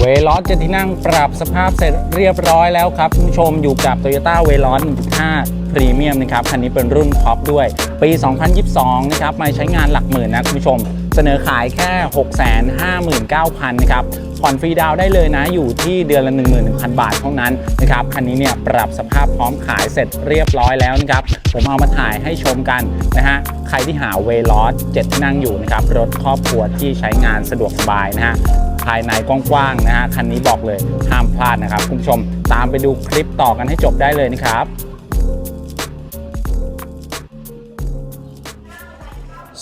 เวลอสเจ็ดที่นั่งปรับสภาพเสร็จเรียบร้อยแล้วครับคุณผู้ชมอยู่กับ Toyota w e l o s 1.5 Premium นะครับ คันนี้เป็นรุ่นท็อปด้วย ปี 2022 นะครับ มาใช้งานหลักหมื่นนะคุณผู้ชม เสนอขายแค่ 659,000 นะครับ ผ่อนฟรีดาวได้เลยนะ อยู่ที่เดือนละ 11,000 บาทเท่านั้นนะครับ คันนี้เนี่ยปรับสภาพพร้อมขายเสร็จเรียบร้อยแล้วนะครับ ผมเอามาถ่ายให้ชมกันนะฮะใครที่หาเวลอสเจ็ดที่นั่งอยู่นะครับรถครอบครัวที่ใช้งานสะดวกสบายนะฮะ ภายในกว้างๆนะฮะคันนี้บอกเลยห้ามพลาดนะครับคุณผู้ชมตามไปดูคลิปต่อกันให้จบได้เลยนะครับ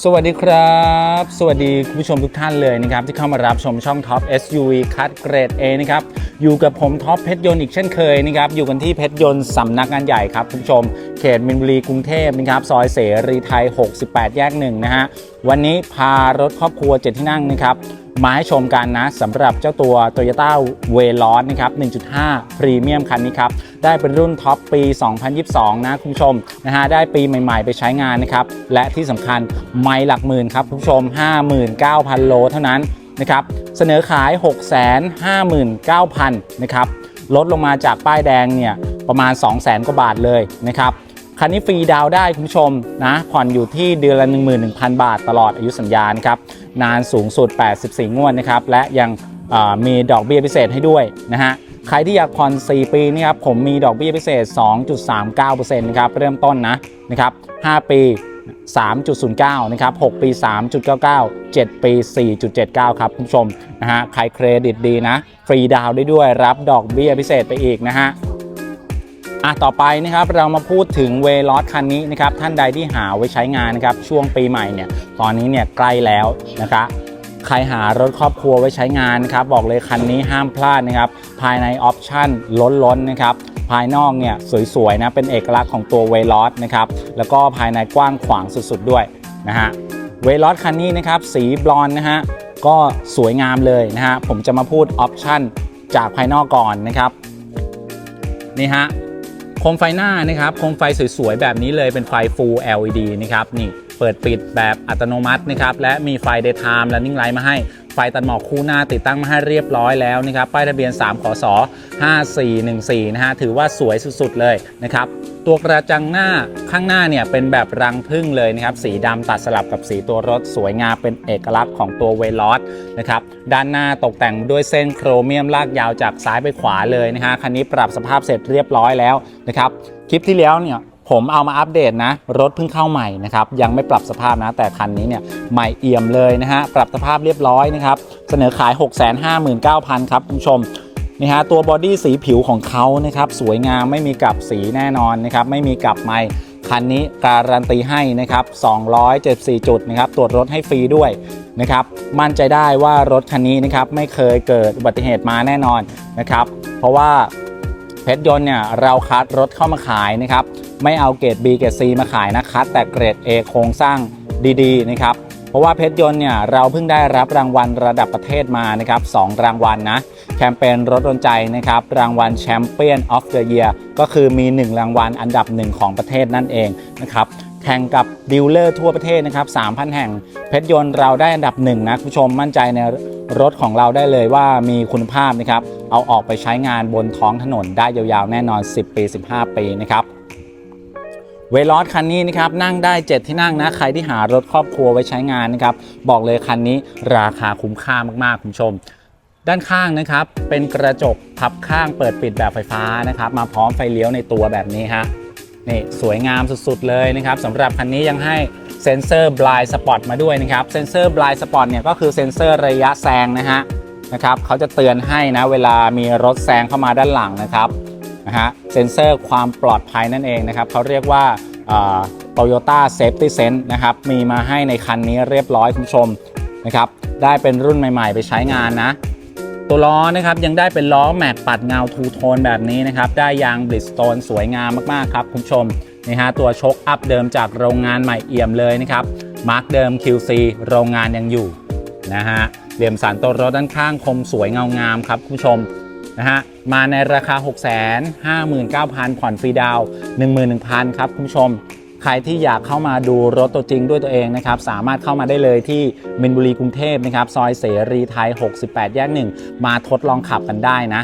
สวัสดีครับ สวัสดีคุณผู้ชมทุกท่านเลยนะครับที่เข้ามารับชมช่องท็อป SUV คัดเกรด A นะครับอยู่กับผมท็อปเพชรยนต์อีกเช่นเคยนะครับอยู่กันที่เพชรยนต์สำนักงานใหญ่ครับคุณผู้ชม เขตมินบุรีกรุงเทพนะครับซอยเสรีไทย 68 แยกหนึ่งนะฮะวันนี้พารถครอบครัว 7 ที่นั่งนะครับ มาให้ชมกันนะสำหรับเจ้าตัว Toyota w e l o s นะครับ 1.5 พรีเมียมคันนี้ครับ ได้เป็นรุ่นท็อปปี 2022 นะคุณผู้ชมนะฮะได้ปีใหม่ๆ ไปใช้งานนะครับ และที่สำคัญไม่หลักหมื่นครับคุณผู้ชม 59,000 โลเท่านั้นนะครับ เสนอขาย 659,000 นะครับ ลดลงมาจากป้ายแดงเนี่ยประมาณ 200,000 กว่าบาทเลยนะครับคันนี้ฟรีดาวได้คุณผู้ชมนะผ่อนอยู่ที่เดือนละ 11,000 บาทตลอดอายุสัญญานะครับ นานสูงสุด 84 งวดนะครับ และยังมีดอกเบี้ยพิเศษให้ด้วยนะฮะ ใครที่อยากผ่อน 4 ปีนี่ครับ ผมมีดอกเบี้ยพิเศษ 2.39%นะครับ เริ่มต้นนะนะครับ 5 ปี 3.09 นะครับ 6 ปี 3.99 7 ปี 4.79 ครับคุณผู้ชมนะฮะ ใครเครดิตดีนะ ฟรีดาวน์ได้ด้วย รับดอกเบี้ยพิเศษไปอีกนะฮะ อะต่อไปนะครับเรามาพูดถึงเวลอสคันนี้นะครับท่านใดที่หาไว้ใช้งานนะครับช่วงปีใหม่เนี่ยตอนนี้เนี่ยใกล้แล้วนะครับใครหารถครอบครัวไว้ใช้งานนะครับบอกเลยคันนี้ห้ามพลาดนะครับภายในออปชั่นล้นๆนนะครับภายนอกเนี่ยสวยๆนะเป็นเอกลักษณ์ของตัวเวลอสนะครับแล้วก็ภายในกว้างขวางสุดๆด้วยนะฮะเวลอสคันนี้นะครับสีบลอนนะฮะก็สวยงามเลยนะฮะผมจะมาพูดออปชั่นจากภายนอกก่อนนะครับนี่ฮะ คมไฟหน้านะครับโคมไฟสวยๆ แบบนี้เลยเป็นไฟ Full LED นะครับนี่เปิดปิดแบบอัตโนมัตินะครับและมีไฟ Daytime Running Light มาให้ไฟตัดหมอกคู่หน้าติดตั้งมาให้เรียบร้อยแล้วนะครับป้ายทะเบียน3ขส5414นะฮะถือว่าสวยสุดๆเลยนะครับ ตัวกระจังหน้าข้างหน้าเนี่ยเป็นแบบรังพึ่งเลยนะครับสีดำตัดสลับกับสีตัวรถสวยงามเป็นเอกลักษณ์ของตัวเวลอสนะครับด้านหน้าตกแต่งด้วยเส้นโครเมียมลากยาวจากซ้ายไปขวาเลยนะฮะคันนี้ปรับสภาพเสร็จเรียบร้อยแล้วนะครับคลิปที่แล้วเนี่ยผมเอามาอัปเดตนะ รถเพิ่งเข้าใหม่นะครับยังไม่ปรับสภาพนะ แต่คันนี้เนี่ยใหม่เอี่ยมเลยนะฮะ ปรับสภาพเรียบร้อยนะครับ เสนอขาย 659,000 ครับคุณผู้ชม นี่ฮะตัวบอดี้สีผิวของเขานะครับสวยงามไม่มีกลับสีแน่นอนนะครับไม่มีกลับไม่คันนี้การันตีให้นะครับ274 จุดนะครับตรวจรถให้ฟรีด้วยนะครับมั่นใจได้ว่ารถคันนี้นะครับไม่เคยเกิดอุบัติเหตุมาแน่นอนนะครับเพราะว่าเพชรยนต์เนี่ยเราคัดรถเข้ามาขายนะครับไม่เอาเกรด B เกรด C มาขายนะคัดแต่เกรด A โครงสร้างดีๆนะครับ เพราะว่าเพชรยนต์เนี่ยเราเพิ่งได้รับรางวัลระดับประเทศมานะครับสองรางวัลนะแคมเปญรถโดนใจนะครับรางวัลแชมเปี้ยนออฟเดอะเยียร์ก็คือมี 1 รางวัลอันดับหนึ่งของประเทศนั่นเองนะครับแข่งกับดีลเลอร์ทั่วประเทศนะครับ 3,000 แห่ง เพชรยนต์เราได้อันดับหนึ่งนะคุณผู้ชมมั่นใจในรถของเราได้เลยว่ามีคุณภาพนะครับ เอาออกไปใช้งานบนท้องถนนได้ยาวๆ แน่นอน 10 ปี 15 ปีนะครับ เวลอสคันนี้นะครับนั่งได้ 7 ที่นั่งนะ ใครที่หารถครอบครัวไว้ใช้งานนะครับ บอกเลยคันนี้ราคาคุ้มค่ามากๆ คุณผู้ชม ด้านข้างนะครับ เป็นกระจกพับข้างเปิดปิดแบบไฟฟ้านะครับ มาพร้อมไฟเลี้ยวในตัวแบบนี้ฮะนี่สวยงามสุดๆเลยนะครับสำหรับคันนี้ยังให้เซ็นเซอร์บลายสปอตมาด้วยนะครับเซ็นเซอร์บลายสปอตเนี่ยก็คือเซ็นเซอร์ระยะแซงนะฮะนะครับเขาจะเตือนให้นะเวลามีรถแซงเข้ามาด้านหลังนะครับ นะฮะเซ็นเซอร์ความปลอดภัยนั่นเองนะครับเขาเรียกว่าโตโยต้าเซฟตี้เซนนะครับมีมาให้ในคันนี้เรียบร้อยคุณผู้ชมนะครับได้เป็นรุ่นใหม่ๆ ไปใช้งานนะ ตัวล้อนะครับยังได้เป็นล้อแม็กปัดเงาทูโทนแบบนี้นะครับได้ยางบริสโตนสวยงามมากๆครับคุณผู้ชมนี่ฮะตัวชกอัพเดิมจากโรงงานใหม่เอี่ยมเลยนะครับมาร์กเดิม QC โรงงานยังอยู่นะฮะเหลี่ยมสันตัวรถด้านข้างคมสวยเงางามครับคุณผู้ชม นะฮะมาในราคา 6 5 9 0 0 0 ผ่อนฟรีดาวน์11,000 ครับคุณผู้ชม ใครที่อยากเข้ามาดูรถตัวจริงด้วยตัวเองนะครับ สามารถเข้ามาได้เลยที่มินบุรีกรุงเทพนะครับ ซอยเสรีไทย 68 แยกหนึ่งมาทดลองขับกันได้นะ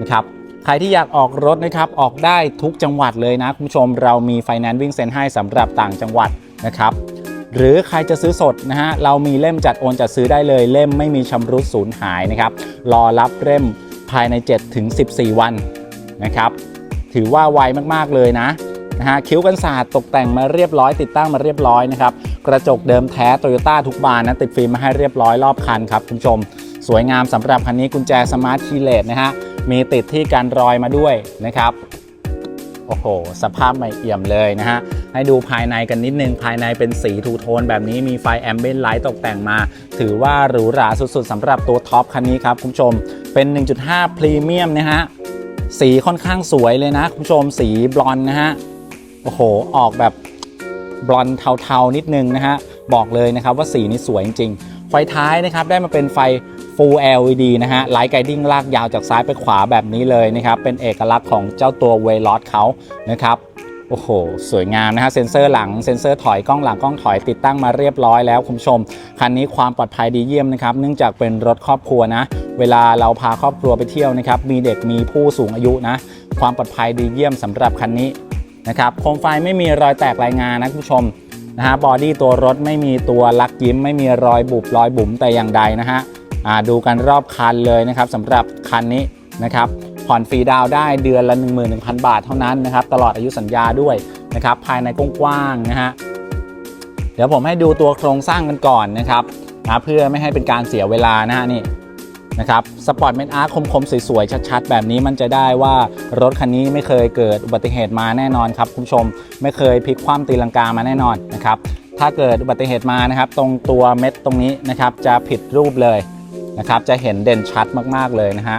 นะครับใครที่อยากออกรถนะครับ ออกได้ทุกจังหวัดเลยนะคุณผู้ชมเรามีไฟแนนซ์วิ่งเซ็นให้สำหรับต่างจังหวัดนะครับหรือใครจะซื้อสดนะฮะ เรามีเล่มจัดโอนจัดซื้อได้เลย เล่มไม่มีชำรุดสูญหายนะครับ รอรับเล่ม ภายใน7ถึง14 วันนะครับ ถือว่าไวมากๆเลยนะนะฮะคิ้วกันศาสตร์ตกแต่งมาเรียบร้อย ติดตั้งมาเรียบร้อยนะครับกระจกเดิมแท้โตโยต้าทุกบานนะติดฟิล์มมาให้เรียบร้อยรอบคันครับคุณผู้ชม สวยงามสำหรับคันนี้กุญแจสมาร์ทคีย์เลสนะฮะมีติดที่การรอยมาด้วยนะครับโอ้โห สภาพใหม่เอี่ยมเลยนะฮะ ให้ดูภายในกันนิดนึง ภายในเป็นสีทูโทนแบบนี้มีไฟแอมเบ n ไลท์ตกแต่งมา ถือว่าหรูหราสุดๆสำหรับตัวท็อปคันนี้ครับคุณผู้ชม เป็น 1.5 พรีเมียมนะฮะ สีค่อนข้างสวยเลยนะ คุณผู้ชมสีบลอนนะฮะ โอ้โห ออกแบบบลอนเทาๆ นิดนึงนะฮะ บอกเลยนะครับว่าสีนี้สวยจริงๆ ไฟท้ายนะครับ ได้มาเป็นไฟ Full LED นะฮะไลท์ไกดิ้งลากยาวจากซ้ายไปขวาแบบนี้เลยนะครับ เป็นเอกลักษณ์ของเจ้าตัวเวลอสเขานะครับ โอ้โห สวยงามนะฮะเซ็นเซอร์หลังเซ็นเซอร์ถอยกล้องหลังกล้องถอยติดตั้งมาเรียบร้อยแล้วคุณผู้ชม คันนี้ความปลอดภัยดีเยี่ยมนะครับเนื่องจากเป็นรถครอบครัวนะ เวลาเราพาครอบครัวไปเที่ยวนะครับมีเด็กมีผู้สูงอายุนะ ความปลอดภัยดีเยี่ยมสำหรับคันนี้นะครับโคมไฟไม่มีรอยแตกรายงานนะคุณผู้ชมนะฮะบอดี้ตัวรถไม่มีตัวลักยิ้ม ไม่มีรอยบุบรอยบุ๋มแต่อย่างใดนะฮะดูกันรอบคันเลยนะครับสำหรับคันนี้นะครับ ผ่อนฟรีดาวได้เดือนละ 11,000 บาทเท่านั้นนะครับ ตลอดอายุสัญญาด้วยนะครับ ภายในกว้างๆนะฮะ เดี๋ยวผมให้ดูตัวโครงสร้างกันก่อนนะครับนะเพื่อไม่ให้เป็นการเสียเวลานะฮะนี่นะครับสปอร์ตเมนอาร์คมๆ สวยๆ ชัดๆ แบบนี้มันจะได้ว่ารถคันนี้ไม่เคยเกิดอุบัติเหตุมาแน่นอนครับคุณผู้ชม ไม่เคยพลิกคว่ำตีลังกามาแน่นอนนะครับถ้าเกิดอุบัติเหตุมานะครับ ตรงตัวเม็ดตรงนี้นะครับจะผิดรูปเลยนะครับจะเห็นเด่นชัดมากๆเลยนะฮะ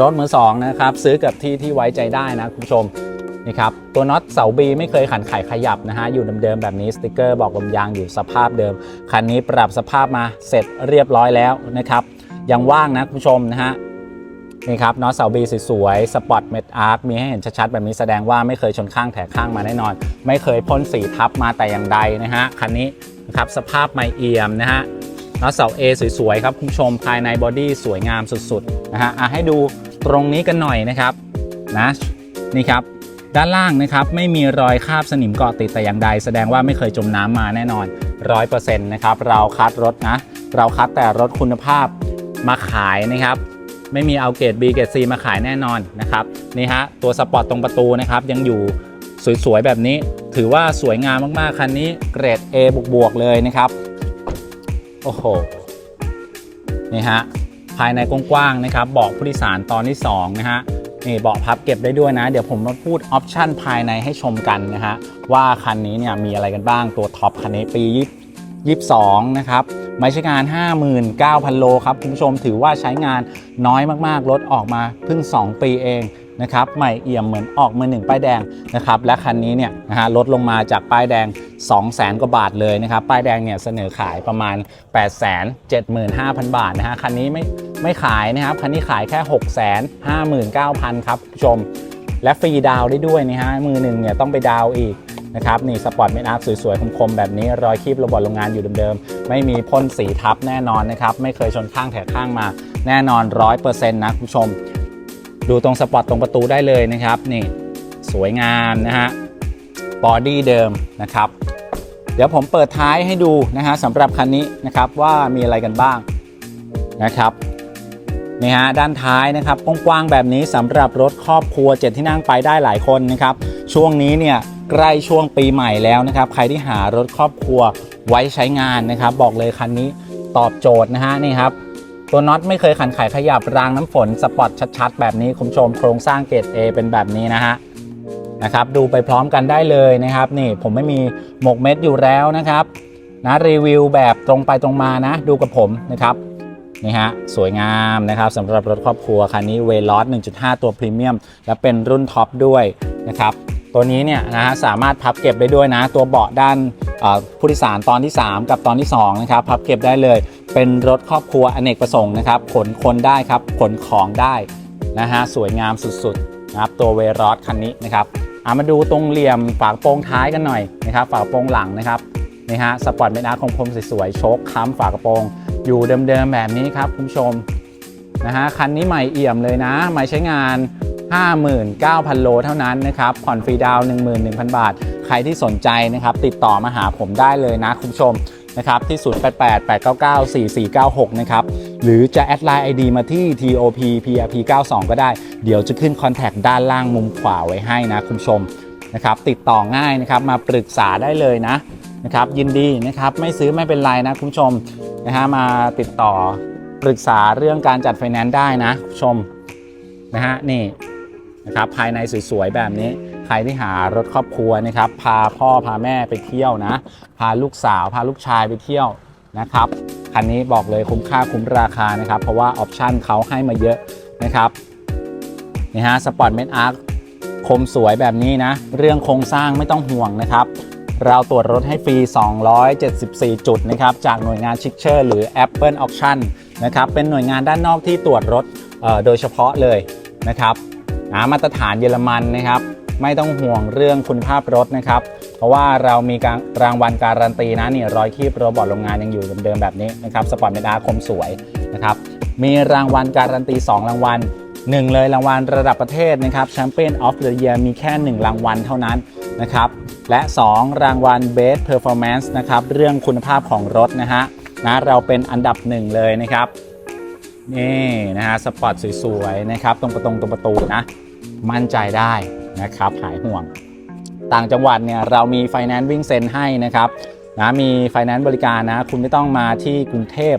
รถมือสองนะครับ ซื้อกับที่ที่ไว้ใจได้นะคุณผู้ชมนี่ครับตัวน็อตเสาบีไม่เคยขันไขขยับนะฮะอยู่เดิมๆแบบนี้สติกเกอร์บอกลมยางอยู่สภาพเดิม คันนี้ปรับสภาพมาเสร็จเรียบร้อยแล้วนะครับยังว่างนะคุณผู้ชมนะฮะนี่ครับน็อตเสาบีสวยๆสปอตเมดอาร์คมีให้เห็นชัดๆแบบนี้แสดงว่าไม่เคยชนข้างแถข้างมาแน่นอน ไม่เคยพ่นสีทับมาแต่อย่างใดนะฮะคันนี้นะครับสภาพไม่เอี่ยมนะฮะ น็อตเสา A สวยๆครับคุณผู้ชมภายในบอดี้สวยงามสุดๆนะฮะอะให้ดูตรงนี้กันหน่อยนะครับนะนี่ครับด้านล่างนะครับไม่มีรอยคราบสนิมเกาะติดแต่อย่างใด แสดงว่าไม่เคยจมน้ำมาแน่นอน 100%นะครับเราคัดรถนะเราคัดแต่รถคุณภาพมาขายนะครับไม่มีเอาเกรด B เกรด C มาขายแน่นอนนะครับนี่ฮะตัวสปอร์ตตรงประตูนะครับยังอยู่สวยๆแบบนี้ ถือว่าสวยงามมากๆคันนี้เกรด A บวกๆเลยนะครับ โอ้โห นี่ฮะ ภายในกว้างๆนะครับเบาะผู้โดยสารตอนที่2นะฮะ นี่เบาะพับเก็บได้ด้วยนะ เดี๋ยวผมมาพูดออปชั่นภายในให้ชมกันนะฮะ ว่าคันนี้เนี่ยมีอะไรกันบ้าง ตัวท็อปคันนี้ปี22 นะครับ ไม่ใช่งาน 59,000 โลครับ คุณผู้ชมถือว่าใช้งานน้อยมากๆ รถออกมาเพิ่ง 2 ปีเอง นะครับใหม่เอี่ยมเหมือนออกมือหนึ่งป้ายแดงนะครับและคันนี้เนี่ยนะฮะลดลงมาจากป้ายแดง 200,000กว่าบาทเลยนะครับป้ายแดงเนี่ยเสนอขายประมาณ 875,000 บาทนะฮะคันนี้ไม่ไม่ขายนะครับคันนี้ขายแค่ 659,000ครับคุณผู้ชม และฟรีดาวได้ด้วยนะฮะมือหนึ่งเนี่ยต้องไปดาวอีกนะครับนี่สปอร์ตเมนอาร์คสวยๆ คมๆ แบบนี้ รอยคีบโรบอทโรงงานอยู่เดิมๆ ไม่มีพ่นสีทับแน่นอนนะครับ ไม่เคยชนข้างแถกข้างมาแน่นอน 100%นะคุณผู้ชม ดูตรงสปอร์ตตรงประตูได้เลยนะครับนี่สวยงามนะฮะบอดี้เดิมนะครับ เดี๋ยวผมเปิดท้ายให้ดูนะฮะสำหรับคันนี้นะครับว่ามีอะไรกันบ้างนะครับนี่ฮะด้านท้ายนะครับกว้างๆแบบนี้สำหรับรถครอบครัวเจ็ดที่นั่งไปได้หลายคนนะครับช่วงนี้เนี่ยใกล้ช่วงปีใหม่แล้วนะครับ ใครที่หารถครอบครัวไว้ใช้งานนะครับ บอกเลยคันนี้ตอบโจทย์นะฮะนี่ครับ ตัวน็อตไม่เคยขันไขขยับรางน้ำฝนสปอตชัดๆ แบบนี้คุณผู้ชมโครงสร้างเกรด A เป็นแบบนี้นะฮะนะครับดูไปพร้อมกันได้เลยนะครับ นี่ผมไม่มีหมกเม็ดอยู่แล้วนะครับนะรีวิวแบบตรงไปตรงมานะ ดูกับผมนะครับนี่ฮะสวยงามนะครับสำหรับรถครอบครัวคันนี้เวลอส1.5 ตัวพรีเมียม และเป็นรุ่นท็อปด้วยนะครับ ตัวนี้เนี่ยนะฮะสามารถพับเก็บได้ด้วยนะ ตัวเบาะด้านผู้โดยสารตอนที่ 3 กับตอนที่2นะครับพับเก็บได้เลย เป็นรถครอบครัวอเนกประสงค์นะครับขนคนได้ครับขนของได้นะฮะสวยงามสุดๆนะครับตัวเวลอสคันนี้นะครับอ่ามาดูตรงเหลี่ยมฝากระโปรงท้ายกันหน่อยนะครับฝากระโปรงหลังนะครับนี่ฮะสปอร์ตเมนอาร์คมคมสวยๆโชคค้ำฝากระโปรง อยู่เดิมๆแบบนี้ครับคุณผู้ชมนะฮะคันนี้ใหม่เอี่ยมเลยนะใหม่ใช้งาน 59,000 โลเท่านั้นนะครับผ่อนฟรีดาวน์11,000 บาท ใครที่สนใจนะครับติดต่อมาหาผมได้เลยนะคุณผู้ชมนะครับที่ 0888994496 นะครับหรือจะแอดไลน์ ID มาที่ TOP PRP 92ก็ได้ เดี๋ยวจะขึ้นคอนแทคด้านล่างมุมขวาไว้ให้นะคุณผู้ชมนะครับติดต่อง่ายนะครับมาปรึกษาได้เลยนะนะครับยินดีนะครับไม่ซื้อไม่เป็นไรนะคุณผู้ชมนะฮะมาติดต่อปรึกษาเรื่องการจัดไฟแนนซ์ได้นะคุณผู้ชมนะฮะนี่ นะครับภายในสวยๆแบบนี้ ใครที่หารถครอบครัวนะครับ พาพ่อพาแม่ไปเที่ยวนะ พาลูกสาว พาลูกชายไปเที่ยวนะครับคันนี้บอกเลยคุ้มค่าคุ้มราคานะครับ เพราะว่าออปชั่นเขาให้มาเยอะนะครับนี่ฮะสปอร์ตเมดอาร์คคมสวยแบบนี้นะ เรื่องโครงสร้างไม่ต้องห่วงนะครับ เราตรวจรถให้ฟรี 274 จุดนะครับ จากหน่วยงานชิคเชอร์หรือ Apple Auction นะครับ เป็นหน่วยงานด้านนอกที่ตรวจรถโดยเฉพาะเลยนะครับ มาตรฐานเยอรมันนะครับ ไม่ต้องห่วงเรื่องคุณภาพรถนะครับ เพราะว่าเรามีการรางวัลการันตีนะนี่รอยคีบโรบอทโรงงานยังอยู่เดิมๆแบบนี้นะครับสปอร์ตเมดาคมสวยนะครับมีรางวัลการันตี 2 รางวัล1เลยรางวัลระดับประเทศนะครับแชมเปี้ยนออฟเดอะเยียมีแค่ 1 รางวัลเท่านั้นนะครับ และ 2 รางวัล Best Performance นะครับ เรื่องคุณภาพของรถนะฮะนะเราเป็นอันดับหนึ่งเลยนะครับ นี่นะฮะสปอร์ตสวยๆนะครับ ตรงประตงตรงประตูนะ มั่นใจได้นะครับหายห่วง ต่างจังหวัดเนี่ยเรามีไฟแนนซ์วิ่งเซ็นให้นะครับนะมีไฟแนนซ์บริการนะ คุณไม่ต้องมาที่กรุงเทพ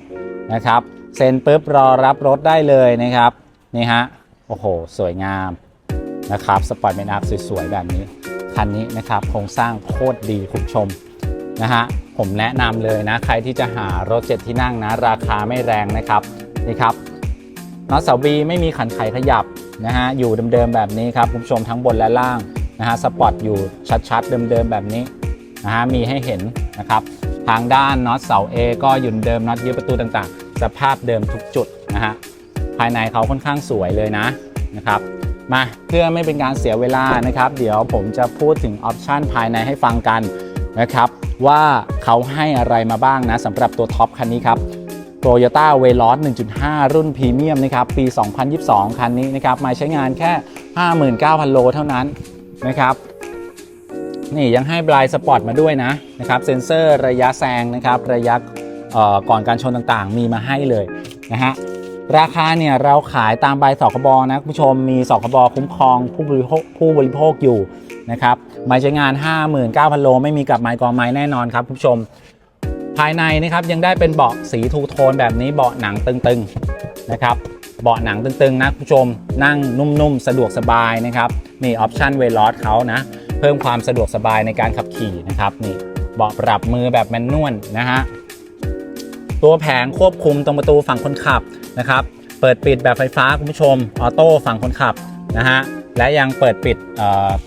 นะครับเซ็นปุ๊บรอรับรถได้เลยนะครับนี่ฮะโอ้โห สวยงามนะครับสปอร์ตเมนอาร์สวยๆ แบบนี้คันนี้นะครับโครงสร้างโคตรดีคุณผู้ชมนะฮะผมแนะนำเลยนะ ใครที่จะหารถเจ็ดที่นั่งนะ ราคาไม่แรงนะครับ นี่ครับน็อตเสาบีไม่มีขันไขขยับนะฮะอยู่เดิมๆแบบนี้ครับคุณผู้ชมทั้งบนและล่างนะฮะสปอตอยู่ชัดๆเดิมๆแบบนี้นะฮะมีให้เห็นนะครับทางด้านน็อตเสา A ก็อยู่เดิมน็อตยึดประตูต่างๆ สภาพเดิมทุกจุดนะฮะภายในเขาค่อนข้างสวยเลยนะนะครับมาเพื่อไม่เป็นการเสียเวลานะครับ เดี๋ยวผมจะพูดถึงออปชันภายในให้ฟังกันนะครับ ว่าเขาให้อะไรมาบ้างนะสำหรับตัวท็อปคันนี้ครับ Toyota v e l o s 1.5 รุ่นพรีเมียมนะครับปี 2022 คันนี้นะครับมาใช้งานแค่ 59,000 โลเท่านั้นนะครับนี่ยังให้บลายสปอร์ตมาด้วยนะนะครับเซ็นเซอร์ระยะแซงนะครับระยะเอ่อก่อนการชนต่างๆ มีมาให้เลยนะฮะราคาเนี่ยเราขายตามใบสคบนะคุณผู้ชมมีสคบคุ้มครองผู้บริโภคผู้บริโภคอยู่นะครับมาใช้งาน 59,000 โล ไม่มีกับไม้กองไม้แน่นอนครับคุณผู้ชม ภายในนะครับยังได้เป็นเบาะสีทูโทนแบบนี้เบาะหนังตึงๆนะครับเบาะหนังตึงๆนะคุณผู้ชมนั่งนุ่มๆ สะดวกสบายนะครับนี่ออปชันเวลอสเขานะ เพิ่มความสะดวกสบายในการขับขี่นะครับนี่เบาะปรับมือแบบแมนนวลนะฮะตัวแผงควบคุมตรงประตูฝั่งคนขับนะครับเปิดปิดแบบไฟฟ้าคุณผู้ชมออโต้ฝั่งคนขับนะฮะและยังเปิดปิด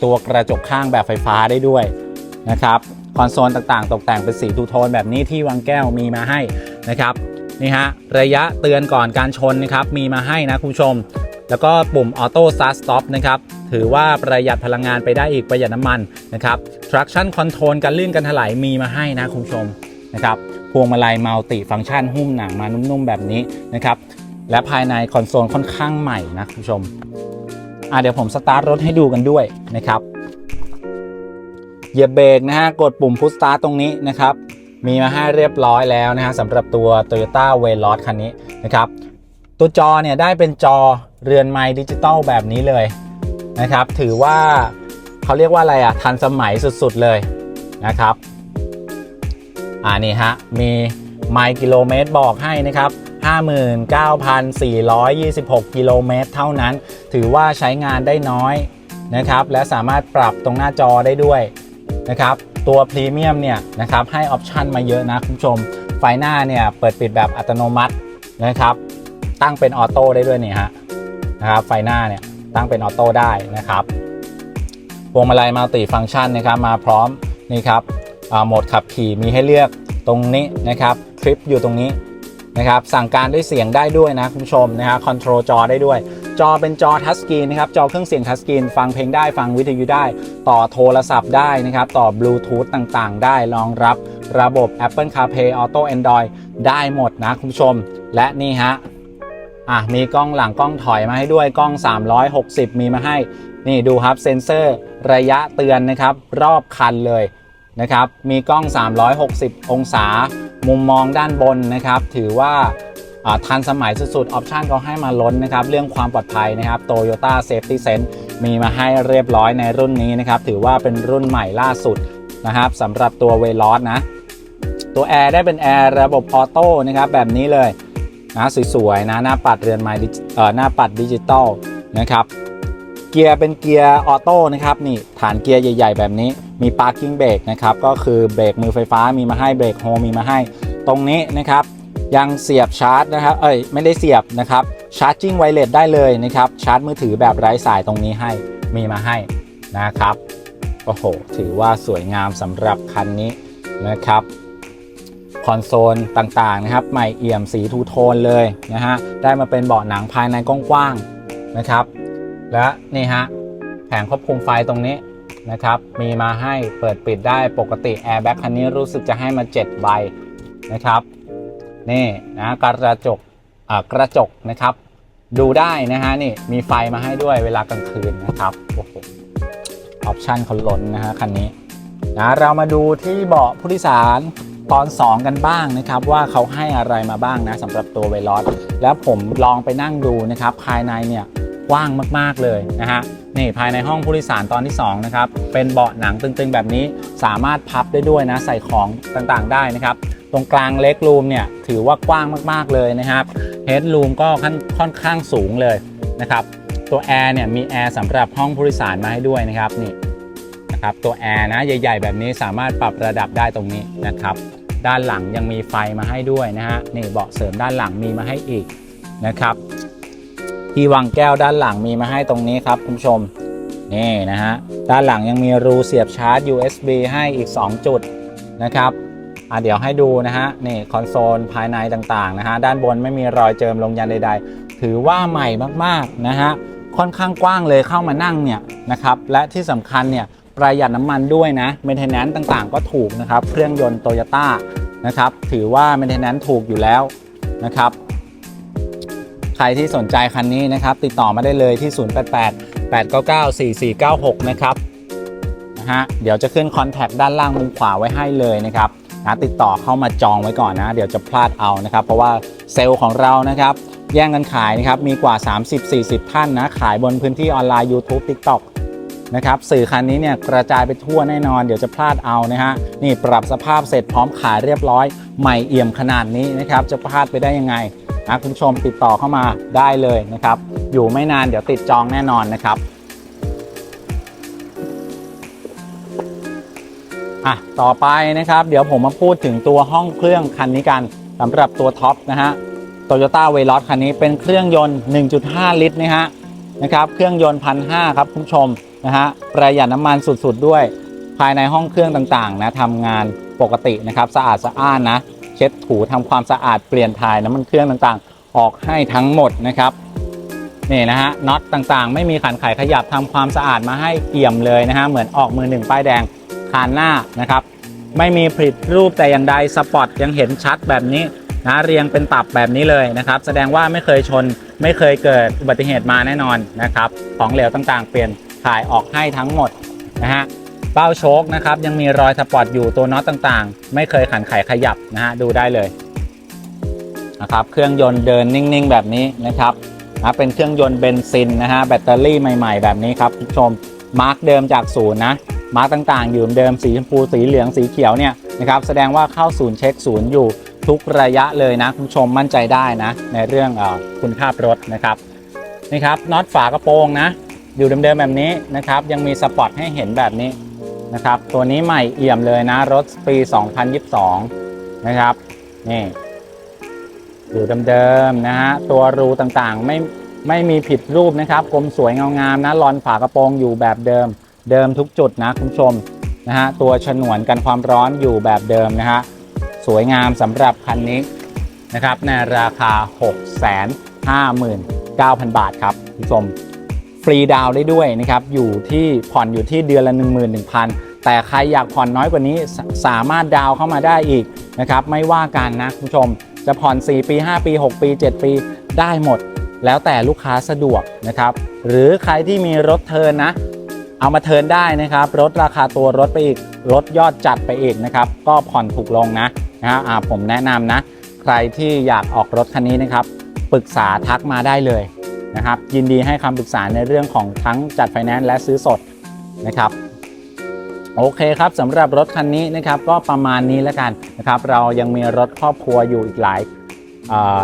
ตัวกระจกข้างแบบไฟฟ้าได้ด้วยนะครับ คอนโซลต่างๆ ตกแต่งเป็นสีทูโทนแบบนี้ที่วางแก้วมีมาให้นะครับนี่ฮะระยะเตือนก่อนการชนนะครับมีมาให้นะคุณผู้ชม แล้วก็ปุ่มออโต้สตาร์ทสต็อปนะครับถือว่าประหยัดพลังงานไปได้อีกประหยัดน้ำมันนะครับ traction control การลื่นกันถลายมีมาให้นะคุณผู้ชมนะครับพวงมาลัยมัลติฟังก์ชันหุ้มหนังมานุ่มๆแบบนี้นะครับและภายในคอนโซลค่อนข้างใหม่นะคุณผู้ชมอะเดี๋ยวผมสตาร์ทรถให้ดูกันด้วยนะครับ เหยียบเบรกนะฮะ กดปุ่มพุชสตาร์ตรงนี้นะครับ มีมาให้เรียบร้อยแล้วนะฮะสำหรับตัว Toyota w e l o s คันนี้นะครับ ตัวจอเนี่ยได้เป็นจอเรือนไม้ดิจิตอลแบบนี้เลยนะครับ ถือว่าเขาเรียกว่าอะไรอะทันสมัยสุดๆเลยนะครับ อ่านี่ฮะ มีไมล์กิโลเมตรบอกให้นะครับ59,426 กิโลเมตรเท่านั้น ถือว่าใช้งานได้น้อยนะครับ และสามารถปรับตรงหน้าจอได้ด้วย นะครับตัวพรีเมียมเนี่ยนะครับให้ออปชันมาเยอะนะคุณผู้ชม ไฟหน้าเนี่ยเปิดปิดแบบอัตโนมัตินะครับ ตั้งเป็นออโต้ได้ด้วยนี่ฮะนะครับไฟหน้าเนี่ยตั้งเป็นออโต้ได้นะครับพวงมาลัยมัลติฟังก์ชันนะครับมาพร้อมนี่ครับโหมดขับขี่มีให้เลือกตรงนี้นะครับทริปอยู่ตรงนี้นะครับสั่งการด้วยเสียงได้ด้วยนะคุณผู้ชมนะฮะคอนโทรลจอได้ด้วย จอเป็นจอทัชสกรีนนะครับ จอเครื่องเสียงทัชสกรีน ฟังเพลงได้ ฟังวิทยุได้ ต่อโทรศัพท์ได้นะครับ ต่อบลูทูธต่างๆ ได้ รองรับระบบ Apple CarPlay Auto Android ได้หมดนะคุณผู้ชม และนี่ฮะ อะ มีกล้องหลังกล้องถอยมาให้ด้วย กล้อง 360 มีมาให้ นี่ดูครับเซ็นเซอร์ระยะเตือนนะครับ รอบคันเลยนะครับ มีกล้อง 360 องศา มุมมองด้านบนนะครับ ถือว่าอ่า ทันสมัยสุดๆ ออปชันเขาให้มาล้นนะครับ เรื่องความปลอดภัยนะครับ Toyota Safety Sense มีมาให้เรียบร้อยในรุ่นนี้นะครับ ถือว่าเป็นรุ่นใหม่ล่าสุดนะครับสำหรับตัวเวลอสนะ ตัวแอร์ได้เป็นแอร์ระบบออโต้นะครับแบบนี้เลยนะสวยๆนะหน้าปัดเรือนไม้เอ่อหน้าปัดดิจิตอลนะครับเกียร์เป็นเกียร์ออโต้นะครับนี่ฐานเกียร์ใหญ่ ๆ แบบนี้มี parking brake นะครับก็คือเบรกมือไฟฟ้ามีมาให้เบรกโฮมีมาให้ตรงนี้นะครับ ยังเสียบชาร์จนะครับ เอ้ยไม่ได้เสียบนะครับชาร์จิ่งไวเลสได้เลยนะครับชาร์จมือถือแบบไร้สายตรงนี้ให้มีมาให้นะครับโอ้โหถือว่าสวยงามสำหรับคันนี้นะครับคอนโซลต่างๆนะครับใหม่เอี่ยมสีทูโทนเลยนะฮะได้มาเป็นเบาะหนังภายในกว้างๆนะครับ และนี่ฮะแผงควบคุมไฟตรงนี้นะครับมีมาให้เปิดปิดได้ปกติแอร์แบ็คคันนี้รู้สึกจะให้มา 7 ใบนะครับ นี่นะกระจกกระจกนะครับ ดูได้นะฮะนี่มีไฟมาให้ด้วยเวลากลางคืนนะครับโอ้โหออปชันเขล้นนะฮะคันนี้นะเรามาดูที่เบาะผู้โดยสารตอน 2 กันบ้างนะครับ ว่าเขาให้อะไรมาบ้างนะสำหรับตัวเวลอสแล้วผมลองไปนั่งดูนะครับ ภายในเนี่ยกว้างมากๆเลยนะฮะนี่ภายในห้องผู้โดยสารตอนที่2นะครับเป็นเบาะหนังตึงๆแบบนี้สามารถพับได้ด้วยนะใส่ของต่างๆได้นะครับ ตรงกลางเล็กรูมเนี่ยถือว่ากว้างมากๆเลยนะครับเฮดรูมก็ค่อนค่อนข้างสูงเลยนะครับตัวแอร์เนี่ยมีแอร์สำหรับห้องผู้โดยสารมาให้ด้วยนะครับนี่นะครับตัวแอร์นะใหญ่ ๆ แบบนี้สามารถปรับระดับได้ตรงนี้นะครับ ด้านหลังยังมีไฟมาให้ด้วยนะฮะนี่เบาะเสริมด้านหลังมีมาให้อีกนะครับ ที่วางแก้วด้านหลังมีมาให้ตรงนี้ครับคุณผู้ชมนี่นะฮะด้านหลังยังมีรูเสียบชาร์จ USB ให้อีก 2 จุดนะครับ อะเดี๋ยวให้ดูนะฮะนี่คอนโซลภายในต่างๆนะฮะด้านบนไม่มีรอยเจิมลงยันใด ๆ ถือว่าใหม่มากๆนะฮะค่อนข้างกว้างเลยเข้ามานั่งเนี่ยนะครับและที่สำคัญเนี่ยประหยัดน้ำมันด้วยนะเมนเทนแนนต์ต่างๆ ก็ถูกนะครับเครื่องยนต์โตโยต้านะครับถือว่าเมนเทนแนนต์ถูกอยู่แล้วนะครับใครที่สนใจคันนี้นะครับติดต่อมาได้เลยที่ 088 899 4496 นะครับนะฮะเดี๋ยวจะขึ้นคอนแทคด้านล่างมุมขวาไว้ให้เลยนะครับ นะติดต่อเข้ามาจองไว้ก่อนนะ เดี๋ยวจะพลาดเอานะครับ เพราะว่าเซลล์ของเรานะครับ แย่งกันขายนะครับ มีกว่า 30-40 ท่านนะ ขายบนพื้นที่ออนไลน์ YouTube TikTok นะครับสื่อคันนี้เนี่ยกระจายไปทั่วแน่นอน เดี๋ยวจะพลาดเอานะฮะนี่ปรับสภาพเสร็จพร้อมขายเรียบร้อย ใหม่เอี่ยมขนาดนี้นะครับ จะพลาดไปได้ยังไงนะคุณผู้ชมติดต่อเข้ามาได้เลยนะครับ อยู่ไม่นานเดี๋ยวติดจองแน่นอนนะครับ อะต่อไปนะครับ เดี๋ยวผมมาพูดถึงตัวห้องเครื่องคันนี้กันสำหรับตัวท็อปนะฮะโตโยต้าเวลอสคันนี้เป็นเครื่องยนต์ 1.5 ลิตรนะฮะนะครับเครื่องยนต์พันห้าครับคุณผู้ชมนะฮะประหยัดน้ำมันสุดๆด้วย ภายในห้องเครื่องต่างๆนะทำงานปกตินะครับสะอาดสะอ้านนะเช็ดถูทำความสะอาดเปลี่ยนถ่ายน้ำมันเครื่องต่างๆ ออกให้ทั้งหมดนะครับนี่นะฮะน็อตต่างๆ ไม่มีขันไขขยับทำความสะอาดมาให้เอี่ยมเลยนะฮะเหมือนออกมือหนึ่งป้ายแดงานหน้านะครับ ไม่มีผลิตรูปแต่อย่างใดสปอตยังเห็นชัดแบบนี้นะเรียงเป็นตับแบบนี้เลยนะครับ แสดงว่าไม่เคยชนไม่เคยเกิดอุบัติเหตุมาแน่นอนนะครับ ของเหลวต่างๆ เปลี่ยนถ่ายออกให้ทั้งหมดนะฮะเป้าโชคนะครับยังมีรอยสปอตอยู่ตัวน็อตต่างๆ ไม่เคยขันไขขยับนะฮะดูได้เลยนะครับเครื่องยนต์เดินนิ่งๆ แบบนี้นะครับนะเป็นเครื่องยนต์เบนซินนะฮะแบตเตอรี่ใหม่ๆ แบบนี้ครับคุณผู้ชมมาร์กเดิมจากศูนย์นะ มาร์กต่างๆ อยู่เดิมสีชมพูสีเหลืองสีเขียวเนี่ยนะครับแสดงว่าเข้าศูนย์เช็คศูนย์อยู่ทุกระยะเลยนะคุณผู้ชมมั่นใจได้นะ ในเรื่องอคุณภาพรถนะครับนี่ครับน็อตฝากระโปรงนะอยู่เดิมๆแบบนี้นะครับยังมีสปอตให้เห็นแบบนี้นะครับตัวนี้ใหม่เอี่ยมเลยนะรถปี 2022 นะครับนี่อยู่เดิมๆนะฮะตัวรูต่างๆไม่ไม่มีผิดรูปนะครับกลมสวยเงางามนะรอนฝากระโปรงอยู่แบบเดิม เดิมทุกจุดนะคุณผู้ชมนะฮะตัวฉนวนกันความร้อนอยู่แบบเดิมนะฮะสวยงามสำหรับคันนี้นะครับในราคา 659,000 บาทครับคุณผู้ชมฟรีดาวได้ด้วยนะครับอยู่ที่ผ่อนอยู่ที่เดือนละ 11,000 แต่ใครอยากผ่อนน้อยกว่านี้สสามารถดาวเข้ามาได้อีกนะครับไม่ว่ากันนะคุณผู้ชม จะผ่อน 4 ปี 5 ปี 6 ปี 7 ปีได้หมด แล้วแต่ลูกค้าสะดวกนะครับหรือใครที่มีรถเทินนะ เอามาเทินได้นะครับลดราคาตัวรถไปอีกลดยอดจัดไปอีกนะครับ ก็ผ่อนถูกลงนะนะฮะอ่าผมแนะนำนะ ใครที่อยากออกรถคันนี้นะครับปรึกษาทักมาได้เลยนะครับยินดีให้คำปรึกษาในเรื่องของทั้งจัดไฟแนนซ์และซื้อสดนะครับโอเคครับสำหรับรถคันนี้นะครับก็ประมาณนี้แล้วกันนะครับ เรายังมีรถครอบครัวอยู่อีกหลาย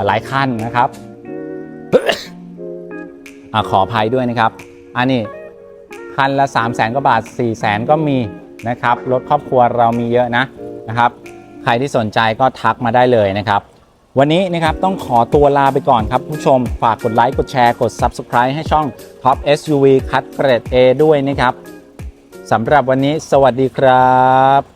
หลายคันนะครับอขออภัยด้วยนะครับ อันนี้ คันละ 3 0 0แสนกว่าบาท 4 0 0แสนก็มีนะครับรถครอบครัวเรามีเยอะนะนะครับ ใครที่สนใจก็ทักมาได้เลยนะครับ วันนี้นะครับต้องขอตัวลาไปก่อนครับผู้ชมฝากกดไลค์กดแชร์กด Subscribe ให้ช่อง Top SUV คัดเกรด A ด้วยนะครับสำหรับวันนี้สวัสดีครับ